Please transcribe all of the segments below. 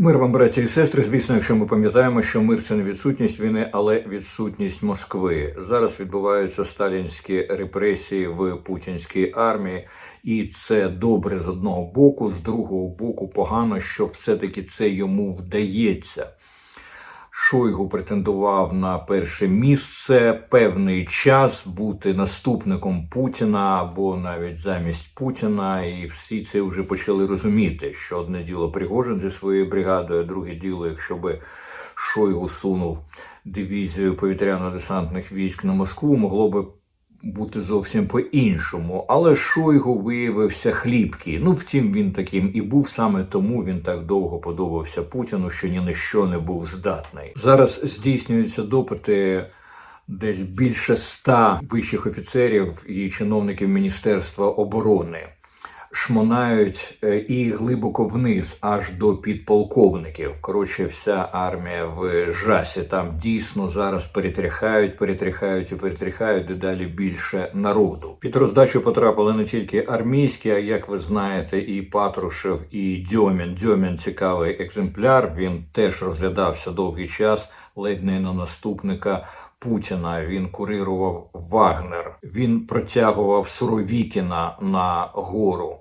Мир вам, браті і сестри. Звісно, якщо ми пам'ятаємо, що мир це не відсутність війни, але відсутність Москви. Зараз відбуваються сталінські репресії в путінській армії, і це добре з одного боку, з другого боку погано, що все-таки це йому вдається. Шойгу претендував на перше місце. Певний час бути наступником Путіна або навіть замість Путіна, і всі це вже почали розуміти, що одне діло Пригожин зі своєю бригадою, а друге діло, якщо би Шойгу сунув дивізію повітряно-десантних військ на Москву, могло би бути зовсім по-іншому. Але Шойгу виявився хлібкий. Ну, втім, він таким і був саме тому він так довго подобався Путіну, що ні на що не був здатний. Зараз здійснюються допити. Десь більше ста вищих офіцерів і чиновників Міністерства оборони шмонають е, і глибоко вниз, аж до підполковників. Коротше, вся армія в жасі. Там дійсно зараз перетряхають, перетряхають і перетряхають дедалі більше народу. Під роздачу потрапили не тільки армійські, а як ви знаєте, і Патрушев, і Дьомін. Дьомін цікавий екземпляр. Він теж розглядався довгий час, ледь не на наступника. Путіна він курирував Вагнер, він протягував Суровікіна на гору.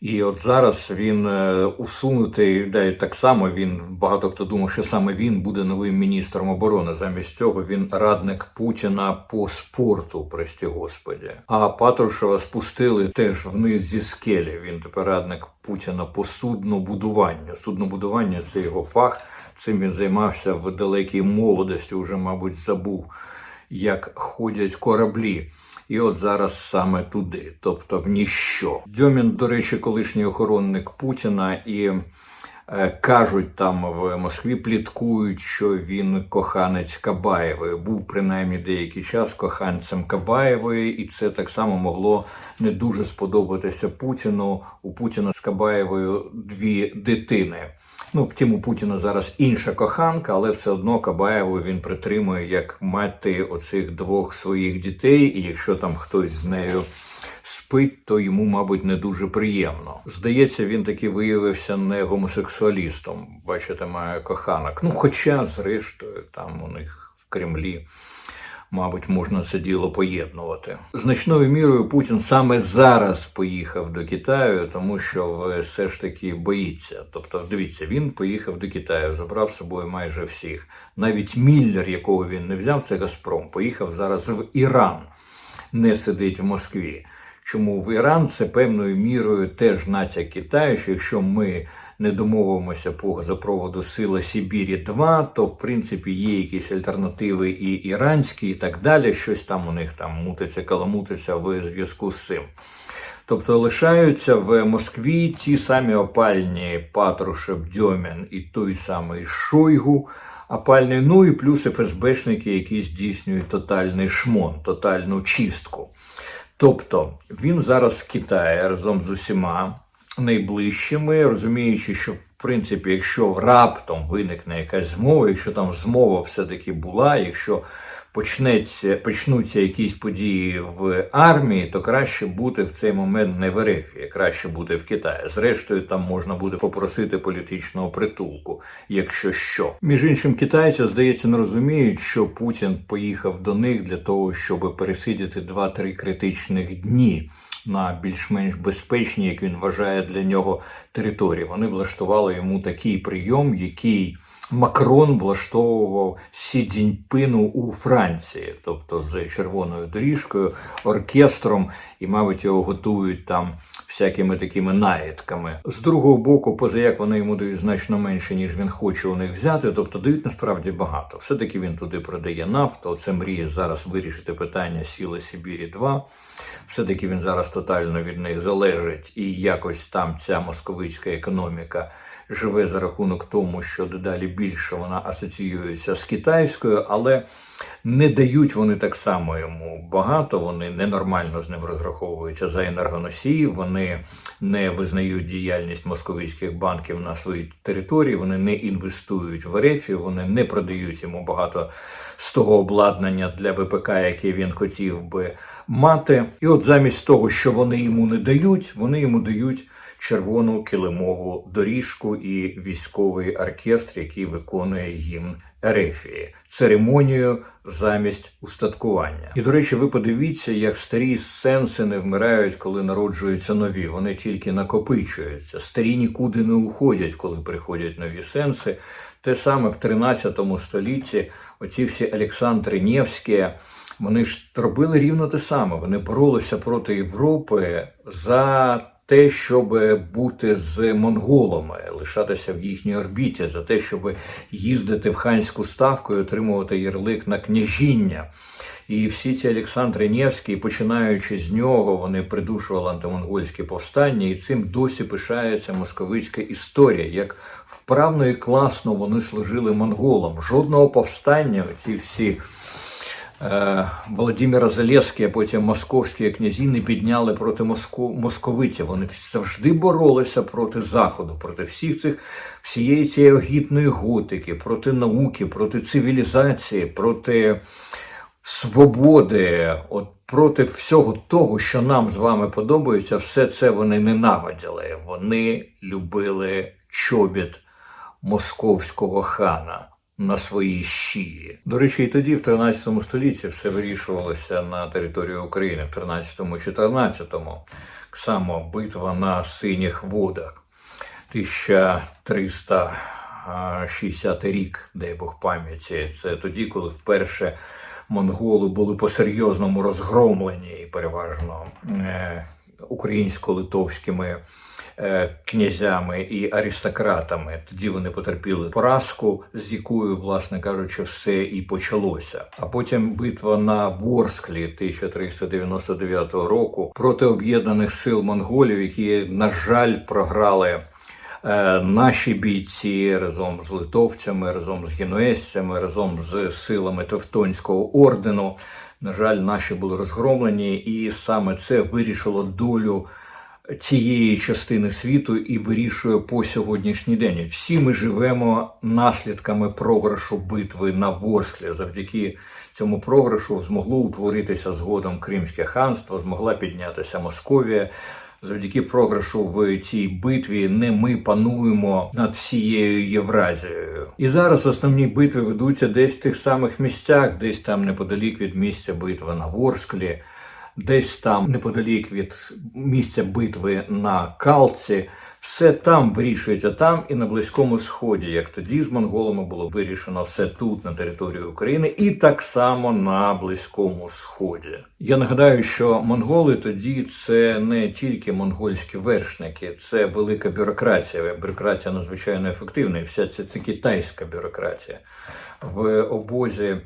І от зараз він е, усунутий, да, так само він багато хто думав, що саме він буде новим міністром оборони. Замість цього він радник Путіна по спорту, прості господі. А Патрушева спустили теж вниз зі скелі. Він тепер радник Путіна по суднобудуванню. Суднобудування це його фах. Цим він займався в далекій молодості. Уже, мабуть, забув, як ходять кораблі. І от зараз саме туди, тобто в ніщо. Дьомін, до речі, колишній охоронник Путіна, і е, кажуть там в Москві, пліткують, що він коханець Кабаєвої. Був принаймні деякий час коханцем Кабаєвої, і це так само могло не дуже сподобатися Путіну. У Путіна з Кабаєвою дві дитини. Ну, втім, у Путіна зараз інша коханка, але все одно Кабаєву він притримує як мати оцих двох своїх дітей, і якщо там хтось з нею спить, то йому, мабуть, не дуже приємно. Здається, він таки виявився не гомосексуалістом. Бачите, має коханок. Ну, хоча, зрештою, там у них в Кремлі. Мабуть, можна це діло поєднувати. Значною мірою Путін саме зараз поїхав до Китаю, тому що все ж таки боїться. Тобто, дивіться, він поїхав до Китаю, забрав з собою майже всіх. Навіть Міллер, якого він не взяв, це Газпром, поїхав зараз в Іран, не сидить в Москві. Чому в Іран це певною мірою теж натяк Китаю, що якщо ми не домовимося по газопроводу Сила Сибірі 2 то в принципі є якісь альтернативи і іранські, і так далі. Щось там у них там мутиться, каламутиться в зв'язку з цим. Тобто лишаються в Москві ті самі опальні Патрушев, Дьомін і той самий Шойгу. Опальний, ну і плюс ФСБшники, які здійснюють тотальний шмон, тотальну чистку. Тобто він зараз в Китаї разом з усіма найближчими, розуміючи, що в принципі, якщо раптом виникне якась змова, якщо там змова все-таки була, якщо почнеться, почнуться якісь події в армії, то краще бути в цей момент не в Ерефії, краще бути в Китаї. Зрештою, там можна буде попросити політичного притулку, якщо що. Між іншим, китайці, здається, не розуміють, що Путін поїхав до них для того, щоб пересидіти 2-3 критичних дні. На більш-менш безпечні, як він вважає для нього території. Вони влаштували йому такий прийом, який Макрон влаштовував Сі Цзіньпину у Франції, тобто з червоною доріжкою, оркестром, і, мабуть, його готують там всякими такими наїдками. З другого боку, поза як вони йому дають значно менше, ніж він хоче у них взяти, тобто дають насправді багато. Все-таки він туди продає нафту. Це мріє зараз вирішити питання Сіли Сибірі 2 Все-таки він зараз тотально від них залежить, і якось там ця московицька економіка живе за рахунок тому, що дедалі більше вона асоціюється з китайською, але не дають вони так само йому багато. Вони ненормально з ним розраховуються за енергоносії. Вони не визнають діяльність московицьких банків на своїй території. Вони не інвестують в РФ, вони не продають йому багато з того обладнання для ВПК, яке він хотів би мати. І от замість того, що вони йому не дають, вони йому дають червону килимову доріжку і військовий оркестр, який виконує гімн Ерефії, церемонію замість устаткування. І до речі, ви подивіться, як старі сенси не вмирають, коли народжуються нові. Вони тільки накопичуються. Старі нікуди не уходять, коли приходять нові сенси. Те саме в 13 столітті оці всі Олександри Невські, вони ж робили рівно те саме. Вони боролися проти Європи за те, щоб бути з монголами, лишатися в їхній орбіті, за те, щоб їздити в ханську ставку і отримувати ярлик на княжіння. І всі ці Олександри Невські, починаючи з нього, вони придушували антимонгольські повстання, і цим досі пишається московицька історія. Як вправно і класно вони служили монголам. Жодного повстання, ці всі. Е, Володимира Залєвський, а потім московські князі не підняли проти Моско... московитів. Вони завжди боролися проти Заходу, проти всіх цих всієї цієї огідної готики, проти науки, проти цивілізації, проти свободи, от проти всього того, що нам з вами подобається, все це вони ненавиділи. Вони любили чобіт московського хана на своїй щії. До речі, і тоді, в 13 столітті, все вирішувалося на території України, в 13-14. Само битва на синіх водах. 1360 рік, дай Бог пам'яті. Це тоді, коли вперше монголи були по-серйозному розгромлені і переважно е, українсько-литовськими князями і аристократами. Тоді вони потерпіли поразку, з якою, власне кажучи, все і почалося. А потім битва на Ворсклі 1399 року проти об'єднаних сил монголів, які, на жаль, програли. Е, Наші бійці разом з литовцями, разом з генуезцями, разом з силами Тевтонського ордену. На жаль, наші були розгромлені, і саме це вирішило долю цієї частини світу і вирішує по сьогоднішній день. Всі ми живемо наслідками програшу битви на Ворсклі. Завдяки цьому програшу змогло утворитися згодом Кримське ханство, змогла піднятися Московія. Завдяки програшу в цій битві не ми пануємо над всією Євразією. І зараз основні битви ведуться десь в тих самих місцях, десь там неподалік від місця битви на Ворсклі, десь там неподалік від місця битви на Калці. Все там вирішується там і на Близькому Сході, як тоді з монголами було вирішено все тут, на території України, і так само на Близькому Сході. Я нагадаю, що монголи тоді це не тільки монгольські вершники, це велика бюрократія. Бюрократія надзвичайно ефективна, і вся ця це китайська бюрократія. В обозі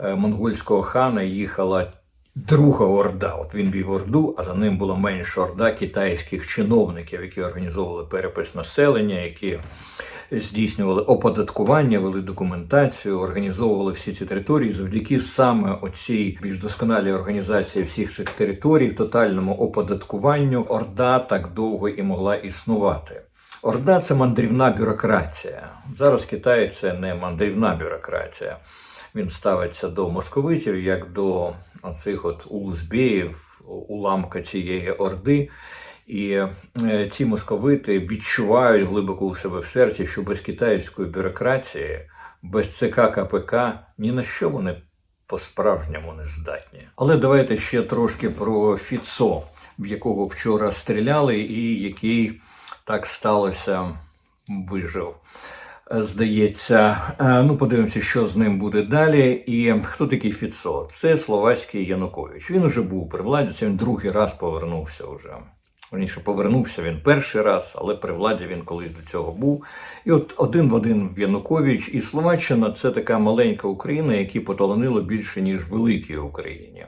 е, монгольського хана їхала друга орда. От він вів орду, а за ним була менша орда китайських чиновників, які організовували перепис населення, які здійснювали оподаткування, вели документацію, організовували всі ці території. Завдяки саме оцій більш досконалій організації всіх цих територій, тотальному оподаткуванню, орда так довго і могла існувати. Орда це мандрівна бюрократія. Зараз Китай це не мандрівна бюрократія. Він ставиться до московитів як до оцих от улузбеїв, уламка цієї орди. І е, ці московити відчувають глибоко у себе в серці, що без китайської бюрократії, без ЦК КПК ні на що вони по-справжньому не здатні. Але давайте ще трошки про Фіцо, в якого вчора стріляли, і який так сталося, вижив. Е, Здається, Е, ну подивимося, що з ним буде далі. І хто такий Фіцо? Це словацький Янукович. Він уже був при владі. Це він другий раз повернувся вже. Верніше, повернувся він перший раз, але при владі він колись до цього був. І от один в один Янукович і Словаччина це така маленька Україна, які поталанило більше, ніж великій Україні.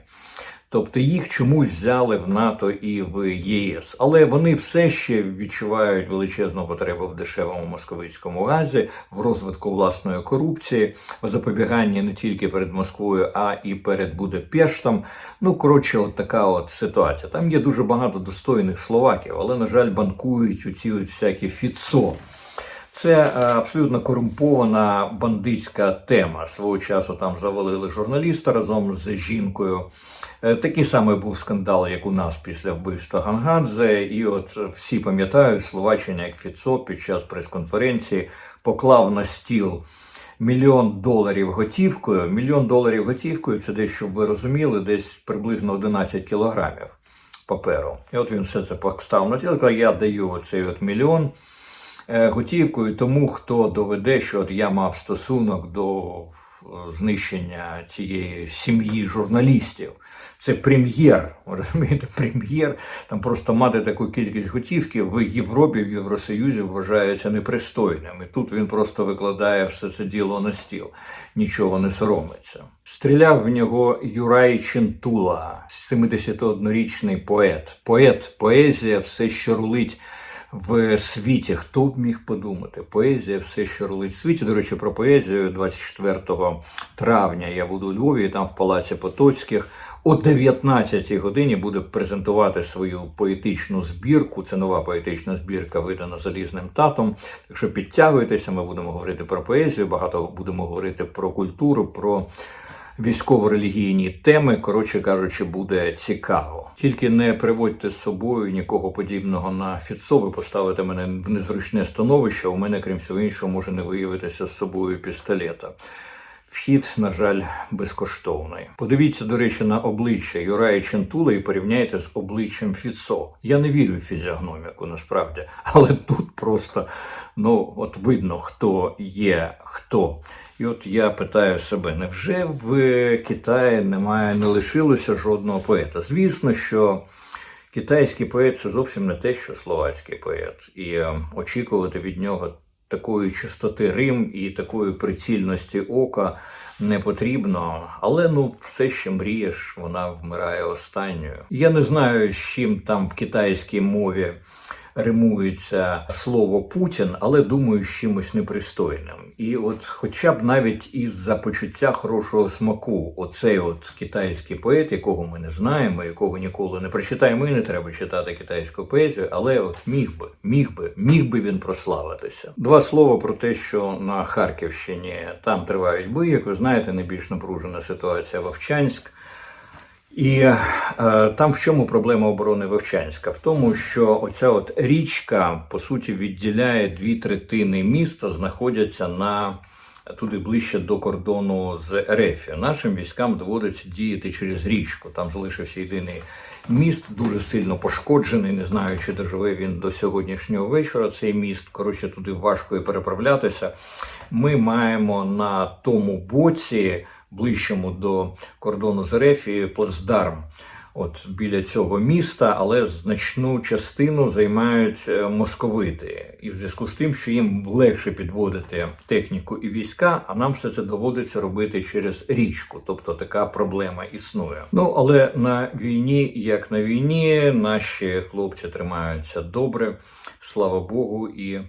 Тобто їх чомусь взяли в НАТО і в ЄС, але вони все ще відчувають величезну потребу в дешевому московицькому газі, в розвитку власної корупції, в запобіганні не тільки перед Москвою, а і перед Будапештом. Ну коротше, от така от ситуація. Там є дуже багато достойних словаків, але на жаль, банкують у ці всякі фіцо. Це е, абсолютно корумпована бандитська тема. Свого часу там завалили журналіста разом з жінкою. Е, Такий самий був скандал, як у нас після вбивства Гангадзе. І от всі пам'ятають Словаччина, як Фіцо під час прес-конференції поклав на стіл мільйон доларів готівкою. Мільйон доларів готівкою це десь, щоб ви розуміли, десь приблизно 11 кілограмів паперу. І от він все це поставив на стіл. Я даю оцей от мільйон е, готівкою тому, хто доведе, що от я мав стосунок до е, знищення цієї сім'ї журналістів. Це прем'єр, розумієте, прем'єр. Там просто мати таку кількість готівки в Європі, в Євросоюзі вважається непристойним. І тут він просто викладає все це діло на стіл, нічого не соромиться. Стріляв в нього Юрай Чентула, 71-річний поет. Поет, поезія, все, що рулить в світі. Хто б міг подумати? Поезія все, що рулить в світі. До речі, про поезію 24 травня я буду у Львові, там в Палаці Потоцьких. О 19 годині буде презентувати свою поетичну збірку. Це нова поетична збірка, видана залізним татом. Так що підтягуйтеся, ми будемо говорити про поезію, багато будемо говорити про культуру, про військово-релігійні теми. Коротше кажучи, буде цікаво. Тільки не приводьте з собою нікого подібного на Фіцо, ви поставите мене в незручне становище. У мене, крім всього іншого, може не виявитися з собою пістолета. Вхід, на жаль, безкоштовний. Подивіться, до речі, на обличчя Юрая Чентула і порівняйте з обличчям Фіцо. Я не вірю в фізіогноміку, насправді, але тут просто ну от видно, хто є хто. І от я питаю себе: невже в Китаї немає, не лишилося жодного поета? Звісно, що китайський поет це зовсім не те, що словацький поет, і е, очікувати від нього такої чистоти Рим і такої прицільності ока не потрібно. Але ну все ще мрієш, вона вмирає останньою. Я не знаю, з чим там в китайській мові римується слово Путін, але думаю, з чимось непристойним. І от, хоча б навіть із за почуття хорошого смаку, оцей от китайський поет, якого ми не знаємо, якого ніколи не прочитаємо, і не треба читати китайську поезію, але от міг би, міг би, міг би він прославитися. Два слова про те, що на Харківщині там тривають бої, як ви знаєте, найбільш напружена ситуація Вовчанськ. І е, там в чому проблема оборони Вовчанська? В тому, що оця от річка по суті відділяє дві третини міста, знаходяться на туди ближче до кордону з РФ. Нашим військам доводиться діяти через річку. Там залишився єдиний міст, дуже сильно пошкоджений. Не знаю, чи доживе він до сьогоднішнього вечора. Цей міст коротше туди важко і переправлятися. Ми маємо на тому боці ближчому до кордону з Ерефією плацдарм. От біля цього міста, але значну частину займають е, московити, і в зв'язку з тим, що їм легше підводити техніку і війська, а нам все це доводиться робити через річку. Тобто така проблема існує. Ну але на війні, як на війні, наші хлопці тримаються добре, слава Богу, і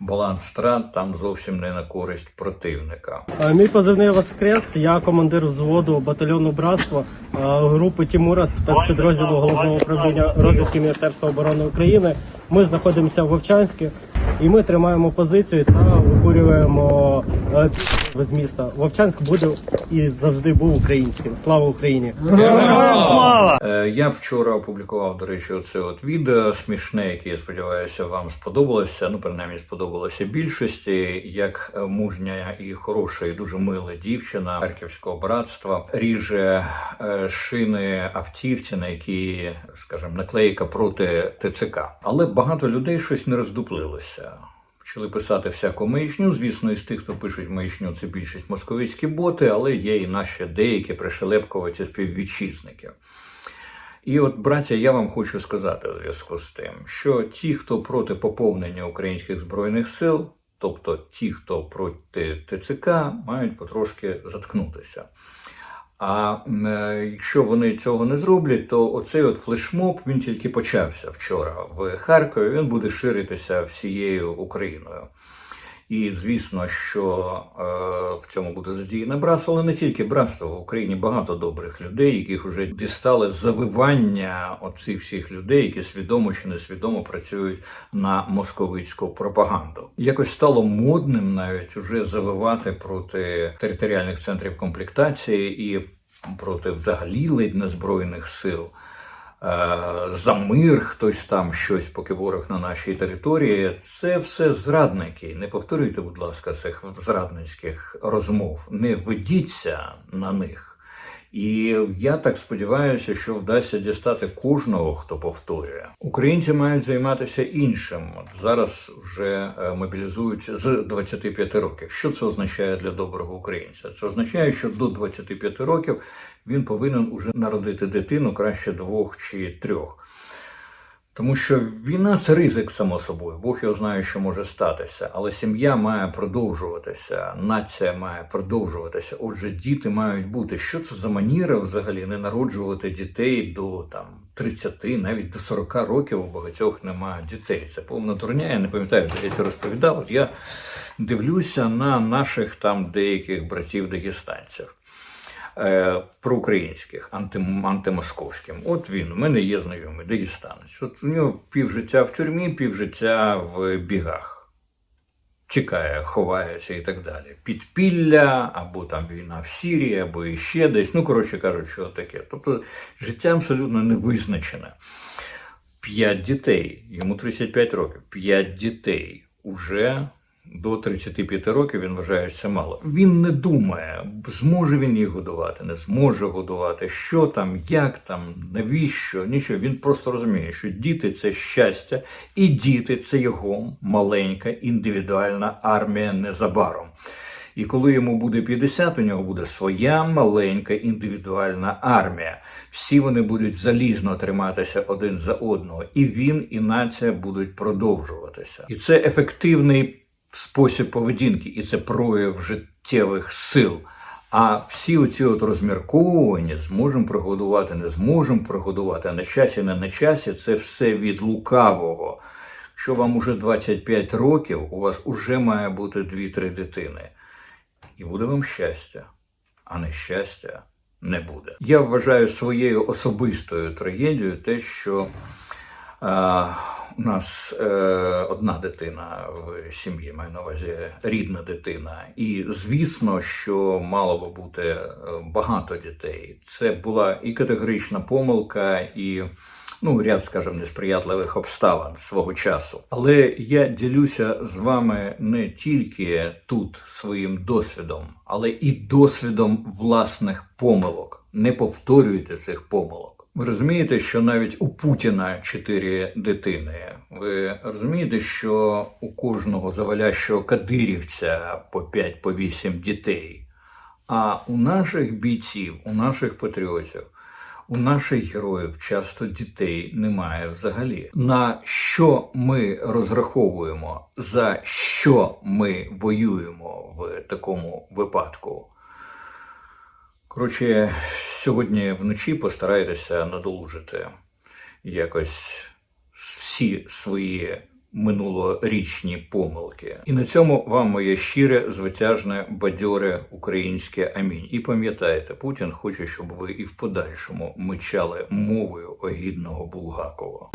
баланс втрат там зовсім не на користь противника. Е, Мій позивний Воскрес. Я командир взводу батальйону братства е, групи Тімура спецпідрозділу головного управління розвідки Міністерства оборони України. Ми знаходимося в Вовчанську і ми тримаємо позицію та викурюємо е, з міста. Вовчанськ буде і завжди був українським. Слава Україні! Е, Я вчора опублікував, до речі, оце от відео смішне, яке я сподіваюся, вам сподобалося. Ну, принаймні, сподобалося більшості, як мужня і хороша, і дуже мила дівчина харківського братства ріже е, шини автівці, на які, скажімо, наклейка проти ТЦК. Але багато людей щось не роздуплилося. Почали писати всяку маячню. Звісно, із тих, хто пишуть маячню, це більшість московицькі боти, але є і наші деякі пришелепковиці співвітчизники. І от, браття, я вам хочу сказати у зв'язку з тим, що ті, хто проти поповнення українських збройних сил, тобто ті, хто проти ТЦК, мають потрошки заткнутися. А е, якщо вони цього не зроблять, то оцей от флешмоб він тільки почався вчора в Харкові. Він буде ширитися всією Україною. І звісно, що е, в цьому буде задіяне братство, але не тільки братство. В Україні багато добрих людей, яких вже дістали завивання оцих всіх людей, які свідомо чи несвідомо працюють на московицьку пропаганду. Якось стало модним навіть уже завивати проти територіальних центрів комплектації і проти взагалі ледь незбройних сил. Е, за мир хтось там щось, поки ворог на нашій території. Це все зрадники. Не повторюйте, будь ласка, цих зрадницьких розмов. Не ведіться на них. І я так сподіваюся, що вдасться дістати кожного, хто повторює. Українці мають займатися іншим. От зараз вже мобілізуються мобілізують з 25 років. Що це означає для доброго українця? Це означає, що до 25 років він повинен уже народити дитину краще двох чи трьох. Тому що війна це ризик, само собою. Бог його знає, що може статися. Але сім'я має продовжуватися, нація має продовжуватися. Отже, діти мають бути. Що це за маніра взагалі не народжувати дітей до там 30, навіть до 40 років у багатьох немає дітей. Це повна дурня. Я не пам'ятаю, де я це розповідав. От я дивлюся на наших там деяких братів дагестанців е, проукраїнських, анти, антимосковським. От він, у мене є знайомий дагестанець. От у нього півжиття в тюрмі, півжиття в бігах. Чекає, ховається і так далі. Підпілля, або там війна в Сірії, або іще десь. Ну, коротше кажучи, що таке. Тобто життя абсолютно не визначене. П'ять дітей, йому 35 років, п'ять дітей уже до 35 років він вважає, це мало. Він не думає, зможе він їх годувати, не зможе годувати, що там, як там, навіщо, нічого. Він просто розуміє, що діти це щастя, і діти це його маленька індивідуальна армія незабаром. І коли йому буде 50, у нього буде своя маленька індивідуальна армія. Всі вони будуть залізно триматися один за одного, і він, і нація будуть продовжуватися. І це ефективний спосіб поведінки, і це прояв життєвих сил. А всі оці от розмірковування зможемо прогодувати, не зможемо прогодувати, а на часі, не на часі, це все від лукавого. Що вам уже 25 років, у вас уже має бути 2-3 дитини. І буде вам щастя, а нещастя не буде. Я вважаю своєю особистою трагедією те, що е, у нас е, одна дитина в сім'ї, маю на увазі рідна дитина. І звісно, що мало би бути е, багато дітей. Це була і категорична помилка, і ну, ряд, скажімо, несприятливих обставин свого часу. Але я ділюся з вами не тільки тут своїм досвідом, але і досвідом власних помилок. Не повторюйте цих помилок. Ви розумієте, що навіть у Путіна чотири дитини. Ви розумієте, що у кожного завалящого кадирівця по 5 по 8 дітей. А у наших бійців, у наших патріотів, у наших героїв часто дітей немає взагалі. На що ми розраховуємо, за що ми воюємо в такому випадку? Коротше, сьогодні вночі постарайтеся надолужити якось всі свої минулорічні помилки. І на цьому вам моє щире, звитяжне, бадьоре українське амінь. І пам'ятайте, Путін хоче, щоб ви і в подальшому мичали мовою огідного Булгакова.